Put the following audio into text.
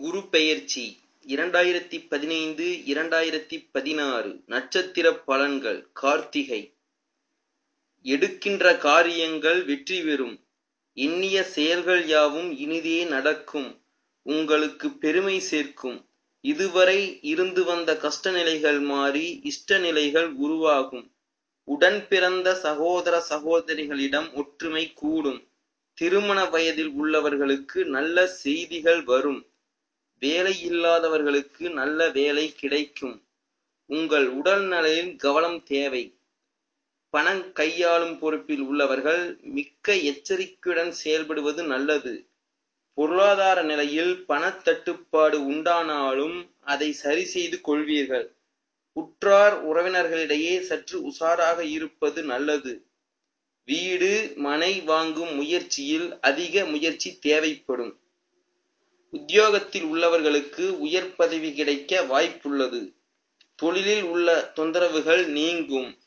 குரு பெயர்ச்சி இரண்டாயிரத்தி பதினைந்து இரண்டாயிரத்தி பதினாறு நட்சத்திர பலன்கள். கார்த்திகை. எடுக்கின்ற காரியங்கள் வெற்றி பெறும். எண்ணிய செயல்கள் யாவும் இனிதே நடக்கும். உங்களுக்கு பெருமை சேர்க்கும். இதுவரை இருந்து வந்த கஷ்ட நிலைகள் மாறி இஷ்ட நிலைகள் உருவாகும். உடன் பிறந்த சகோதர சகோதரிகளிடம் ஒற்றுமை கூடும். திருமண வயதில் உள்ளவர்களுக்கு நல்ல செய்திகள் வரும். வேலை இல்லாதவர்களுக்கு நல்ல வேலை கிடைக்கும். உங்கள் உடல் நலையில் கவனம் தேவை. பணம் கையாளும் பொறுப்பில் உள்ளவர்கள் மிக்க எச்சரிக்கையுடன் செயல்படுவது நல்லது. பொருளாதார நிலையில் பணத்தட்டுப்பாடு உண்டானாலும் அதை சரி செய்து கொள்வீர்கள். உற்றார் உறவினர்களிடையே சற்று உஷாராக இருப்பது நல்லது. வீடு மனை வாங்கும் முயற்சியில் அதிக முயற்சி தேவைப்படும். உத்தியோகத்தில் உள்ளவர்களுக்கு உயர் பதவி கிடைக்க வாய்ப்புள்ளது. தொழிலில் உள்ள தொந்தரவுகள் நீங்கும்.